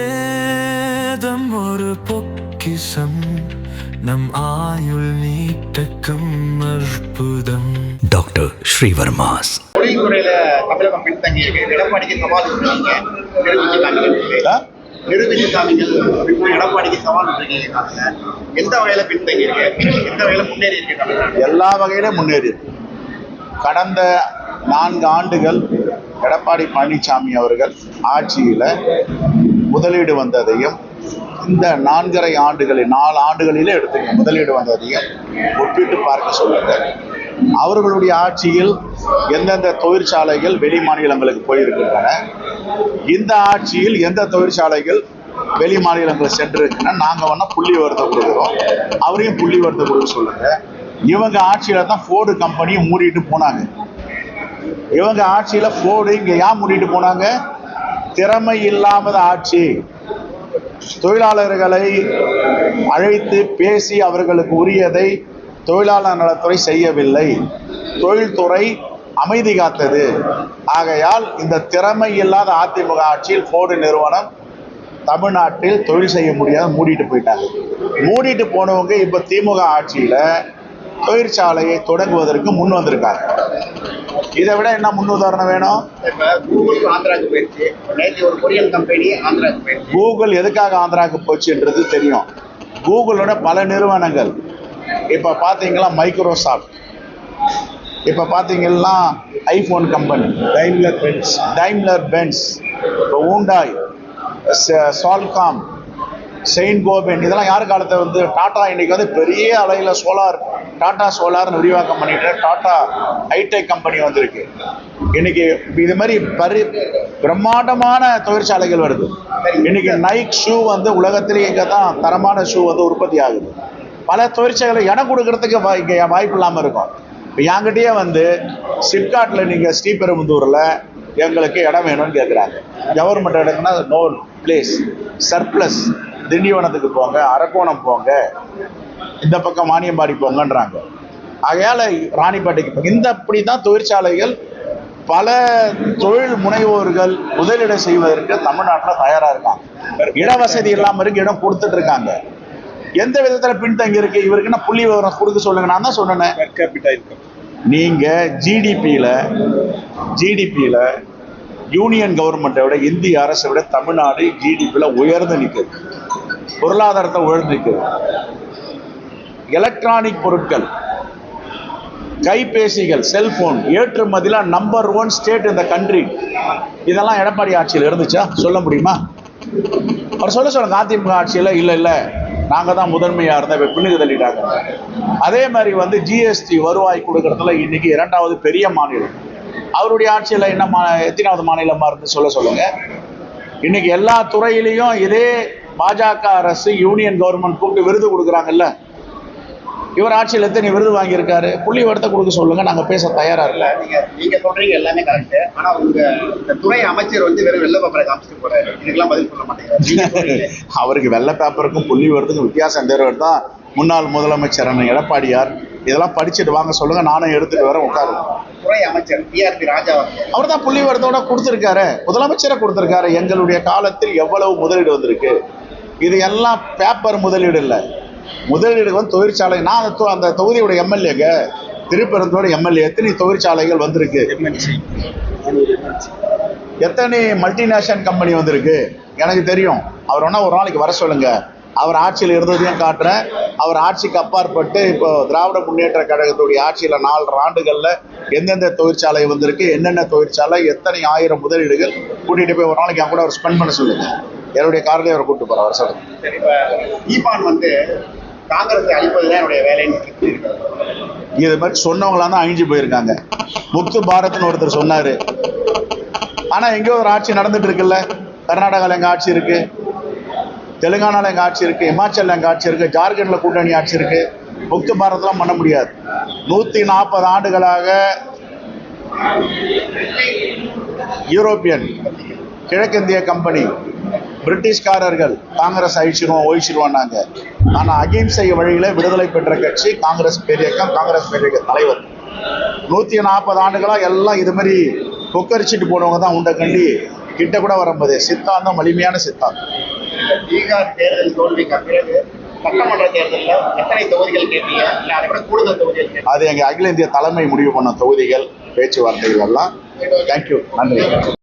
ஆயுர்வேதம் ஒரு பொக்கிசம் நம் ஆயுள் நீட்டக்கும் அற்புதம். டாக்டர் ஸ்ரீவர்மாஸ். தொழில்துறையில தமிழகம் பின்தங்கி இருக்கு எடப்பாடிக்கு சவால் நிரூபிச்சு காமிக்க எடப்பாடிக்கு சவால் எந்த வகையில பின்தங்கி இருக்கு எந்த வகையில முன்னேறி இருக்கு எல்லா வகையிலும் முன்னேறி இருக்கு. கடந்த நான்கு ஆண்டுகள் எடப்பாடி பழனிசாமி அவர்கள் ஆட்சியில் முதலீடு வந்ததையும் இந்த நான்கரை ஆண்டுகளில் நாலு ஆண்டுகளிலே எடுத்துங்க முதலீடு வந்ததையும் ஒப்பிட்டு பார்க்க சொல்லுங்க. அவர்களுடைய ஆட்சியில் எந்தெந்த தொழிற்சாலைகள் வெளி மாநிலங்களுக்கு போயிருக்கின்றன? இந்த ஆட்சியில் எந்த தொழிற்சாலைகள் வெளி மாநிலங்களுக்கு சென்றிருக்குன்னா நாங்கள் வேணால் புள்ளி வருத்த கொடுக்குறோம். அவரையும் புள்ளி வருத்த கொடுக்க சொல்லுங்க. இவங்க ஆட்சியில தான் ஃபோர்டு கம்பெனியும் மூடிட்டு போனாங்க. இவங்க ஆட்சியில ஃபோர்டு இங்கே ஏன் மூடிட்டு போனாங்க? திறமை இல்லாமல் ஆட்சி. தொழிலாளர்களை அழைத்து பேசி அவர்களுக்கு உரியதை தொழிலாளர் நலத்துறை செய்யவில்லை. தொழில்துறை அமைதி காத்தது. ஆகையால் இந்த திறமை இல்லாத அதிமுக ஆட்சியில் போர்டு நிறுவனம் தமிழ்நாட்டில் தொழில் செய்ய முடியாத மூடிட்டு போயிட்டாங்க. மூடிட்டு போனவங்க இப்போ திமுக ஆட்சியில் தொழிற்சாலையை தொடங்குவதற்கு முன் வந்திருக்காங்க. இதை விட என்ன முன் உதாரணம் வேணும்? கூகுள் ஆந்திராக்கு போயிருச்சு நேற்று ஒரு கொரியன் கம்பெனி ஆந்திராக்கு போயிருச்சு கூகுள் எதுக்காக ஆந்திராவுக்கு போச்சுன்றது தெரியும். கூகுளோட பல நிறுவனங்கள். இப்போ பார்த்தீங்களா மைக்ரோசாஃப்ட் இப்போ பார்த்தீங்கன்னா iPhone company Daimler Benz Daimler Benz இப்போ ஊண்டாய் சால்காம் செயின்ட் கோபென் இதெல்லாம் யார் காலத்தை வந்து டாடா இன்னைக்கு வந்து பெரிய அளவில் சோலார் டாடா சோலார்னு விரிவாக்கம் பண்ணிட்டு டாடா ஹைடெக் கம்பெனி வந்திருக்கு. இன்னைக்கு இது மாதிரி பரி பிரம்மாண்டமான தொழிற்சாலைகள் வருது. இன்னைக்கு நைக் ஷூ வந்து உலகத்திலேயே இங்கே தான் தரமான ஷூ வந்து உற்பத்தி ஆகுது. பல தொழிற்சாலைகளை இடம் கொடுக்கறதுக்கு இங்கே வாய்ப்பு இல்லாமல் இருக்கும். இப்போ என்கிட்டயே வந்து சிப்காட்டில் நீங்கள் ஸ்ரீபெரும்புதூரில் எங்களுக்கு இடம் வேணும்னு கேட்குறாங்க கவர்மெண்ட் இடம்னா நோ பிளேஸ் சர்ப்ளஸ் திண்டிவனத்துக்கு போங்க அரக்கோணம் போங்க இந்த பக்கம் வாணியம்பாடி போங்கன்றாங்க. ஆகையால ராணிப்பேட்டைக்கு போங்க. இந்த அப்படி தான் தொழிற்சாலைகள் பல தொழில் முனைவோர்கள் முதலீடு செய்வதற்கு தமிழ்நாட்டில் தயாராக இருக்காங்க. இட வசதி இல்லாமல் இருக்கு இடம் கொடுத்துட்டு இருக்காங்க. எந்த விதத்துல பின்தங்கி இருக்கு? இவருக்கு என்ன புள்ளி விவரம் கொடுக்க சொல்லுங்க. நான் தான் சொன்னேன். நீங்க ஜிடிபியில ஜிடிபியில யூனியன் கவர்மெண்ட்டை விட இந்திய அரசை விட தமிழ்நாடு ஜிடிபியில உயர்ந்து நிற்குது பொருளாதாரத்தை உயர்ந்திருக்கிறது எலக்ட்ரானிக் பொருட்கள் கைபேசிகள் செல்போன் ஏற்றுமதியில நம்பர் ஒன் ஸ்டேட் இந்த கண்ட்ரி இதெல்லாம் எடப்பாடி ஆட்சியில் இருந்துச்சா? சொல்ல முடியுமா? அவர் சொல்ல சொல்லுங்க அதிமுக ஆட்சியில் இல்லை இல்லை நாங்கள் தான் முதன்மையாக இருந்தோம் இப்போ பின்னுக்கு தள்ளிட்டாங்க. அதே மாதிரி வந்து ஜிஎஸ்டி வருவாய் கொடுக்கறதுல இன்னைக்கு இரண்டாவது பெரிய மாநிலம். அவருடைய ஆட்சியில் என்ன மா எத்தனாவது மாநிலமாக இருந்து சொல்ல சொல்லுங்க. இன்னைக்கு எல்லா துறையிலையும் இதே பாஜக அரசு யூனியன் கவர்மெண்ட் கூப்பிட்டு விருது கொடுக்குறாங்கல்ல? இவர் ஆட்சியில் எத்தனை விருது வாங்கியிருக்காரு. புள்ளி வரத்தை கொடுக்க சொல்லுங்க. நாங்கள் பேச தயாரா இல்ல நீங்க நீங்க சொல்றீங்க எல்லாமே கரெக்ட் ஆனா உங்க இந்த துறை அமைச்சர் வந்து வெறும் வெள்ள பேப்பரை காமிச்சிட்டு போறாரு. இதுக்கெல்லாம் பதில் சொல்ல மாட்டேங்கிறாரு. நீங்க. அவருக்கு வெள்ளை பேப்பருக்கும் புள்ளி வரதுக்கும் வித்தியாசம் தெரிவர் தான் முன்னாள் முதலமைச்சர் அண்ணன் எடப்பாடியார். இதெல்லாம் படிச்சுட்டு வாங்க சொல்லுங்க. நானும் எடுத்துட்டு வரேன் உட்காருங்க. துறை அமைச்சர் டிஆர்பி ராஜா அவர் தான் புள்ளி வரத்தோட கொடுத்துருக்காரு. முதலமைச்சரை கொடுத்துருக்காரு. எங்களுடைய காலத்தில் எவ்வளவு முதலீடு வந்திருக்கு? இது எல்லாம் பேப்பர் முதலீடு இல்லை. முதலீடு வந்து தொழிற்சாலை நான் அந்த அந்த தொகுதியோட எம்எல்ஏங்க. திருப்பரத்தோட எம்எல்ஏ. எத்தனை தொழிற்சாலைகள் வந்திருக்கு? எத்தனை மல்டிநேஷனல் கம்பெனி வந்திருக்கு? எனக்கு தெரியும். அவர் வேணா ஒரு நாளைக்கு வர சொல்லுங்க. அவர் ஆட்சியில் இருந்ததையும் காட்டுறேன். அவர் ஆட்சிக்கு அப்பாற்பட்டு இப்போ திராவிட முன்னேற்ற கழகத்துடைய ஆட்சியில் நாலு ஆண்டுகளில் எந்தெந்த தொழிற்சாலை வந்திருக்கு என்னென்ன தொழிற்சாலை எத்தனை ஆயிரம் முதலீடுகள் கூட்டிகிட்டு போய் ஒரு நாளைக்கு கூட அவர் ஸ்பெண்ட் பண்ண சொல்லுங்க. என்னுடைய கார்லேயே அவர் கூப்பிட்டு போகிறார் வர சொல்லுங்க. சரி இப்ப ஈபான் வந்து காங்கிரஸை அழிப்பதுதான் என்னுடைய வேலைன்னு இது மாதிரி சொன்னவங்களாம் தான் அழிஞ்சு போயிருக்காங்க. முக்து பாரத்னு ஒருத்தர் சொன்னாரு. ஆனா எங்கேயோ ஒரு ஆட்சி நடந்துட்டு இருக்குல்ல. கர்நாடகாவில் எங்க ஆட்சி இருக்கு? தெலுங்கானாவில் எங்கள் ஆட்சி இருக்குது இமாச்சல்ல எங்கள் ஆட்சி இருக்குது ஜார்க்கண்டில் கூட்டணி ஆட்சி இருக்குது முக்து பாரதெலாம் பண்ண முடியாது. நூற்றி நாற்பது ஆண்டுகளாக யூரோப்பியன் கிழக்கிந்திய கம்பெனி பிரிட்டிஷ்காரர்கள் காங்கிரஸ் அழிச்சிருவோம் ஒழிச்சிருவோம்னாங்க ஆனால் அகிம்சை வழியில விடுதலை பெற்ற கட்சி காங்கிரஸ் பேரியக்கம் காங்கிரஸ் பேரியக்க தலைவர். நூற்றி நாற்பது ஆண்டுகளாக எல்லாம் இது மாதிரி கொக்கரிச்சிட்டு போனவங்க தான் உண்டை கண்டி கிட்ட கூட வரும்போது சித்தாந்தம் வலிமையான சித்தாந்தம். பீகார் தேர்தல் தோல்விக்கு பிறகு சட்டமன்ற தேர்தலில் எத்தனை தொகுதிகள் கேட்டீங்க? இல்லை அதை விட கூடுதல் தொகுதிகள் அது எங்கள் அகில இந்திய தலைமை முடிவு பண்ண தொகுதிகள் பேச்சுவார்த்தைகள் எல்லாம். தேங்க்யூ நன்றி.